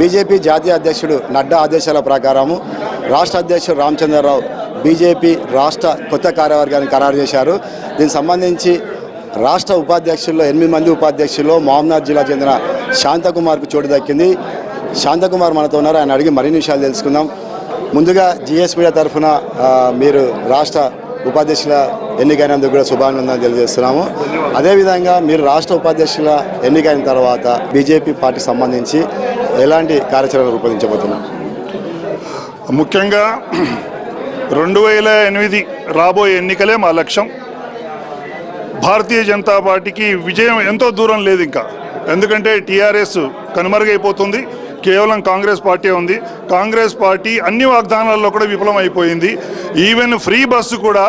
BJP జాతీయ అధ్యక్షుడు నడ్డా ఆదేశాల ప్రకారము రాష్ట్ర అధ్యక్షుడు రామచంద్రరావు బీజేపీ రాష్ట్ర కొత్త కార్యవర్గాన్ని ఖరారు చేశారు. దీనికి సంబంధించి రాష్ట్ర ఉపాధ్యక్షుల్లో ఎనిమిది మంది ఉపాధ్యక్షుల్లో మహమ్నాథ్ జిల్లా చెందిన శాంతకుమార్కు చోటు దక్కింది. శాంతకుమార్ మనతో ఉన్నారు. ఆయన అడిగి మరిన్ని విషయాలు తెలుసుకుందాం. ముందుగా జిఎస్ మీడియా తరఫున మీరు రాష్ట్ర ఉపాధ్యక్షుల ఎన్నికైనందుకు కూడా శుభానందనలు తెలియజేస్తున్నాము. అదేవిధంగా మీరు రాష్ట్ర ఉపాధ్యక్షుల ఎన్నికైన తర్వాత బీజేపీ పార్టీకి సంబంధించి ఎలాంటి కార్యాచరణ రూపొందించబోతున్నాం? ముఖ్యంగా రెండు వేల ఎనిమిది రాబోయే ఎన్నికలే మా లక్ష్యం. భారతీయ జనతా పార్టీకి విజయం ఎంతో దూరం లేదు ఇంకా. ఎందుకంటే టీఆర్ఎస్ కనుమరుగైపోతుంది. కేవలం కాంగ్రెస్ పార్టీ ఉంది. కాంగ్రెస్ పార్టీ అన్ని వాగ్దానాల్లో కూడా విఫలం అయిపోయింది ఈవెన్ ఫ్రీ బస్సు కూడా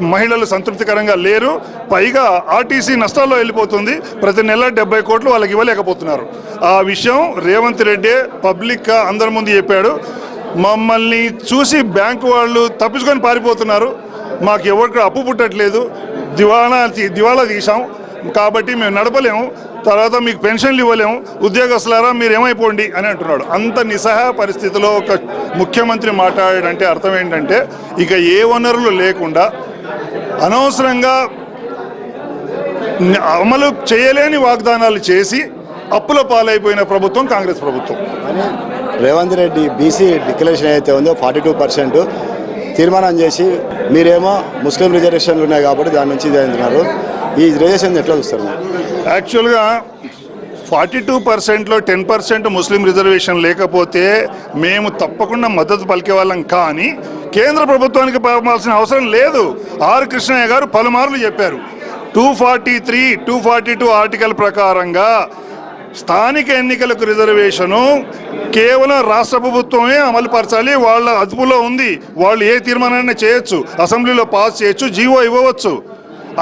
మహిళలు సంతృప్తికరంగా లేరు. పైగా ఆర్టీసీ నష్టాల్లో వెళ్ళిపోతుంది. ప్రతి నెల డెబ్బై కోట్లు వాళ్ళకి ఇవ్వలేకపోతున్నారు. ఆ విషయం రేవంత్ రెడ్డి పబ్లిక్గా అందరి ముందు చెప్పాడు. మమ్మల్ని చూసి బ్యాంకు వాళ్ళు తప్పించుకొని పారిపోతున్నారు. మాకు ఎవరికి అప్పు పుట్టట్లేదు. దివాణా తీ- దివాలా తీసాం కాబట్టి మేము నడపలేము. తర్వాత మీకు పెన్షన్లు ఇవ్వలేము. ఉద్యోగస్తులారా మీరు ఏమైపోండి అని అంటున్నాడు. అంత నిస్సహాయ పరిస్థితిలో ఒక ముఖ్యమంత్రి మాట్లాడాడంటే అర్థం ఏంటంటే ఇక ఏ వనరులు లేకుండా అనవసరంగా అమలు చేయలేని వాగ్దానాలు చేసి అప్పుల పాలైపోయిన ప్రభుత్వం కాంగ్రెస్ ప్రభుత్వం. రేవంత్ రెడ్డి బీసీ డిక్లరేషన్ ఏదైతే ఉందో ఫార్టీ టూ పర్సెంట్ తీర్మానం చేసి మీరేమో ముస్లిం రిజర్వేషన్లు ఉన్నాయి కాబట్టి దాని నుంచి ఇది అంటున్నారు. ఈ రిజర్వేషన్ ఎట్లా చూస్తారు యాక్చువల్గా ఫార్టీ టూ పర్సెంట్లో టెన్ పర్సెంట్ ముస్లిం రిజర్వేషన్ లేకపోతే మేము తప్పకుండా మద్దతు పలికే వాళ్ళం. కానీ కేంద్ర ప్రభుత్వానికి పంపాల్సిన అవసరం లేదు. ఆర్ కృష్ణయ్య గారు పలుమార్లు చెప్పారు. Two forty three two forty two article ప్రకారంగా స్థానిక ఎన్నికలకు రిజర్వేషను కేవలం రాష్ట్ర ప్రభుత్వమే అమలుపరచాలి. వాళ్ళ అదుపులో ఉంది. వాళ్ళు ఏ తీర్మానాన్ని చేయొచ్చు? అసెంబ్లీలో పాస్ చేయొచ్చు జీవో ఇవ్వవచ్చు.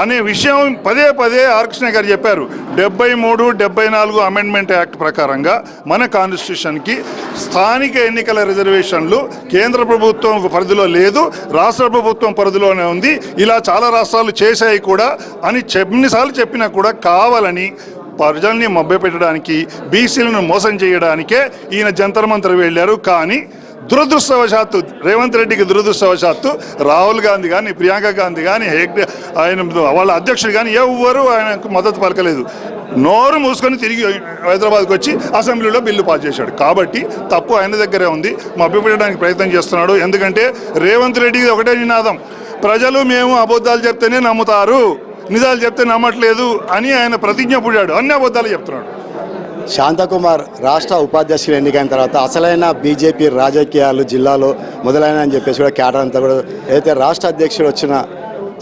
అనే విషయం పదే పదే ఆర్కృష్ణ గారు చెప్పారు. డెబ్బై మూడు డెబ్బై నాలుగు అమెండ్మెంట్ యాక్ట్ ప్రకారంగా మన కాన్స్టిట్యూషన్కి స్థానిక ఎన్నికల రిజర్వేషన్లు కేంద్ర ప్రభుత్వం పరిధిలో లేదు రాష్ట్ర ప్రభుత్వం పరిధిలోనే ఉంది. ఇలా చాలా రాష్ట్రాలు చేశాయి కూడా అని ఎన్నిసార్లు చెప్పినా కూడా కావాలని ప్రజల్ని మభ్యపెట్టడానికి బీసీలను మోసం చేయడానికే ఈయన జంతర్ మంతర్ వెళ్ళారు. కానీ దురదృష్టవశాత్తు రేవంత్ రెడ్డికి దురదృష్టవశాత్తు రాహుల్ గాంధీ కానీ ప్రియాంక గాంధీ కానీ హెగ్డే ఆయన వాళ్ళ అధ్యక్షుడు కానీ ఎవ్వరూ ఆయనకు మద్దతు పలకలేదు. నోరు మూసుకొని తిరిగి హైదరాబాద్కి వచ్చి అసెంబ్లీలో బిల్లు పాస్ చేశాడు. కాబట్టి తప్పు ఆయన దగ్గరే ఉంది. మభ్యపెట్టడానికి ప్రయత్నం చేస్తున్నాడు. ఎందుకంటే రేవంత్ రెడ్డికి ఒకటే నినాదం. ప్రజలు మేము అబద్ధాలు చెప్తేనే నమ్ముతారు. నిజాలు చెప్తే నమ్మట్లేదు అని ఆయన ప్రతిజ్ఞ పుడాడు అన్ని అబద్ధాలు చెప్తున్నాడు. శాంతకుమార్ రాష్ట్ర ఉపాధ్యక్షులు ఎన్నికైన తర్వాత అసలైన బీజేపీ రాజకీయాలు జిల్లాలో మొదలైన అని చెప్పేసి కూడా కేటర్ అంతా కూడా అయితే రాష్ట్ర అధ్యక్షుడు వచ్చిన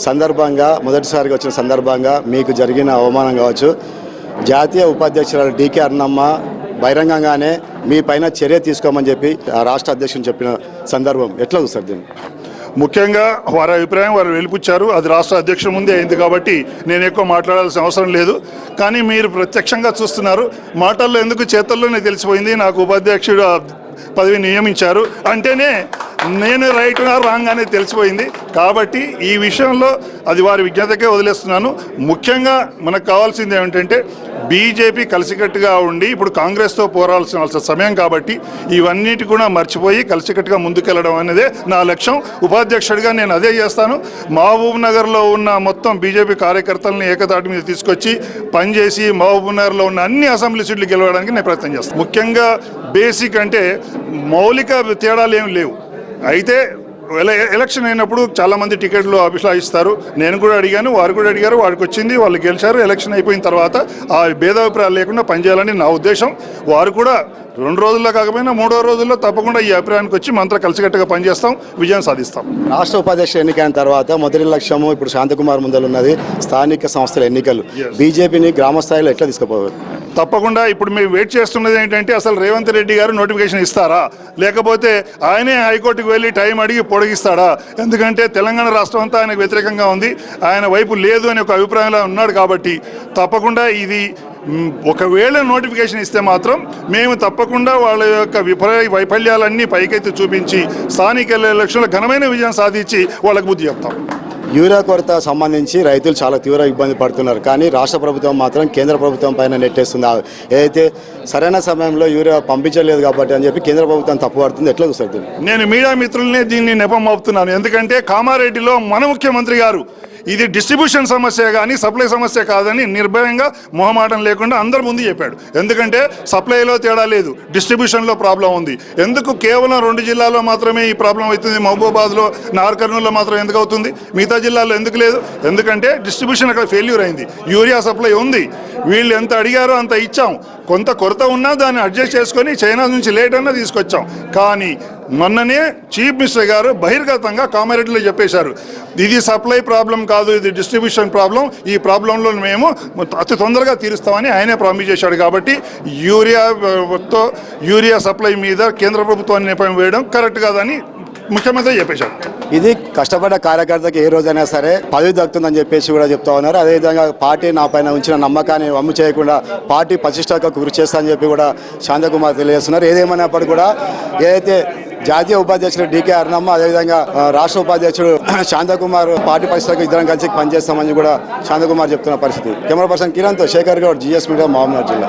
సందర్భంగా మొదటిసారిగా వచ్చిన సందర్భంగా మీకు జరిగిన అవమానం కావచ్చు. జాతీయ ఉపాధ్యక్షురాలు డీకే అన్నమ్మ బహిరంగంగానే మీ పైన చర్య తీసుకోమని చెప్పి ఆ రాష్ట్ర అధ్యక్షుని చెప్పిన సందర్భం ఎట్లా చూస్తారు దీన్ని? ముఖ్యంగా వారి అభిప్రాయం వారు వెలిపుచ్చారు. అది రాష్ట్ర అధ్యక్షుల ముందే అయింది కాబట్టి నేను ఎక్కువ మాట్లాడాల్సిన అవసరం లేదు. కానీ మీరు ప్రత్యక్షంగా చూస్తున్నారు. మాటల్లో ఎందుకు చేతల్లోనే తెలిసిపోయింది. నాకు ఉపాధ్యక్షుడు పదవి నియమించారు. అంటేనే నేను రైట్ రాంగ్ అనేది తెలిసిపోయింది. కాబట్టి ఈ విషయంలో అది వారి విజ్ఞతకే వదిలేస్తున్నాను. ముఖ్యంగా మనకు కావాల్సింది ఏమిటంటే బీజేపీ కలిసికట్టుగా ఉండి ఇప్పుడు కాంగ్రెస్తో పోరాల్సిన సమయం కాబట్టి ఇవన్నిటి కూడా మర్చిపోయి కలిసికట్టుగా ముందుకెళ్ళడం అనేదే నా లక్ష్యం. ఉపాధ్యక్షుడిగా నేను అదే చేస్తాను. మహబూబ్ నగర్లో ఉన్న మొత్తం బీజేపీ కార్యకర్తలను ఏకతాటి మీద తీసుకొచ్చి పనిచేసి మహబూబ్ నగర్లో ఉన్న అన్ని అసెంబ్లీ సీట్లు గెలవడానికి నేను ప్రయత్నం చేస్తాను. ముఖ్యంగా బేసిక్ అంటే మౌలిక తేడాలు ఏమి లేవు. అయితే ఎల- ఎలక్షన్ అయినప్పుడు చాలా మంది టికెట్లు అభిలాషిస్తారు నేను కూడా అడిగాను వారు కూడా అడిగారు వారికి వచ్చింది వాళ్ళు గెలిచారు ఎలక్షన్ అయిపోయిన తర్వాత ఆ భేదాభిప్రాయాలు లేకుండా పనిచేయాలని నా ఉద్దేశం. వారు కూడా రెండు రోజుల్లో కాకపోయినా మూడో రోజుల్లో తప్పకుండా ఈ అభిప్రాయానికి వచ్చి మంత్ర కలిసికట్టుగా పనిచేస్తాం విజయం సాధిస్తాం. రాష్ట్ర ఉపాధ్యక్షుడు ఎన్నికైన తర్వాత మొదటి లక్ష్యము ఇప్పుడు శాంతకుమార్ ముందలు ఉన్నది స్థానిక సంస్థల ఎన్నికలు. బీజేపీని గ్రామ స్థాయిలో ఎట్లా తీసుకుపోవాలి? తప్పకుండా ఇప్పుడు మేము వెయిట్ చేస్తున్నది ఏంటంటే అసలు రేవంత్ రెడ్డి గారు నోటిఫికేషన్ ఇస్తారా? లేకపోతే ఆయనే హైకోర్టుకు వెళ్ళి టైం అడిగి పొడిగిస్తాడా? ఎందుకంటే తెలంగాణ రాష్ట్రం అంతా ఆయనకు వ్యతిరేకంగా ఉంది. ఆయన వైపు లేదు అనే ఒక అభిప్రాయంలో ఉన్నాడు కాబట్టి తప్పకుండా ఇది ఒకవేళ నోటిఫికేషన్ ఇస్తే మాత్రం మేము తప్పకుండా వాళ్ళ యొక్క విఫల వైఫల్యాలన్నీ పైకెత్తి చూపించి స్థానిక ఎలక్షన్లో ఘనమైన విజయం సాధించి వాళ్ళకు బుద్ధి చెప్తాం. యూరియా కొరత సంబంధించి రైతులు చాలా తీవ్ర ఇబ్బంది పడుతున్నారు. కానీ రాష్ట్ర ప్రభుత్వం మాత్రం కేంద్ర ప్రభుత్వం పైన నెట్టేస్తుంది. ఏదైతే సరైన సమయంలో యూరియా పంపించలేదు కాబట్టి అని చెప్పి కేంద్ర ప్రభుత్వం తప్పు పడుతుంది. ఎట్లా చూస్తారు నేను మీడియా మిత్రులనే దీన్ని నెపం మోపుతున్నాను. ఎందుకంటే కామారెడ్డిలో మన ముఖ్యమంత్రి గారు ఇది డిస్ట్రిబ్యూషన్ సమస్య కానీ సప్లై సమస్య కాదని నిర్భయంగా మొహమాటం లేకుండా అందరి ముందు చెప్పాడు. ఎందుకంటే సప్లైలో తేడా లేదు డిస్ట్రిబ్యూషన్లో ప్రాబ్లం ఉంది. ఎందుకు కేవలం రెండు జిల్లాల్లో మాత్రమే ఈ ప్రాబ్లం అవుతుంది? మహబూబాబాద్లో నార్కర్నూల్లో మాత్రం ఎందుకు అవుతుంది? మిగతా జిల్లాల్లో ఎందుకు లేదు? ఎందుకంటే డిస్ట్రిబ్యూషన్ అక్కడ ఫెయిల్యూర్ అయింది. యూరియా సప్లై ఉంది. వీళ్ళు ఎంత అడిగారో అంత ఇచ్చాం. కొంత కొరత ఉన్నా దాన్ని అడ్జస్ట్ చేసుకొని చైనా నుంచి లేట్ అన్నా తీసుకొచ్చాం. కానీ మొన్ననే చీఫ్ మినిస్టర్ గారు బహిర్గతంగా కామారెడ్డిలో చెప్పేశారు. ఇది సప్లై ప్రాబ్లం కాదు ఇది డిస్ట్రిబ్యూషన్ ప్రాబ్లం. ఈ ప్రాబ్లంలో మేము అతి తొందరగా తీరుస్తామని ఆయనే ప్రామిస్ చేశాడు కాబట్టి యూరియా తో యూరియా సప్లై మీద కేంద్ర ప్రభుత్వాన్ని నెపం వేయడం కరెక్ట్ కాదని ముఖ్యమంత్రి చెప్పేశారు. ఇది కష్టపడ్డ కార్యకర్తకి ఏ రోజైనా సరే పదవి దక్కుతుందని చెప్పేసి కూడా చెప్తా ఉన్నారు. అదేవిధంగా పార్టీ నా పైన ఉంచిన నమ్మకాన్ని వమ్ము చేయకుండా పార్టీ ప్రతిష్టకు కృషి చేస్తా అని చెప్పి కూడా శాంతకుమార్ తెలియజేస్తున్నారు. ఏదేమైనప్పటికీ కూడా ఏదైతే జాతీయ ఉపాధ్యక్షుడు డికే అరుణమ్మ అదేవిధంగా రాష్ట్ర ఉపాధ్యక్షుడు శాంతకుమార్ పార్టీ పరిస్థితులకు ఇద్దరం కలిసి పనిచేస్తామని కూడా శాంతకుమార్ చెప్తున్న పరిస్థితి. కెమెరా పర్సన్ కిరణ్తో శేఖర్ గౌడ్ జిఎస్ మీడియా మహమ్మద్ జిల్లా.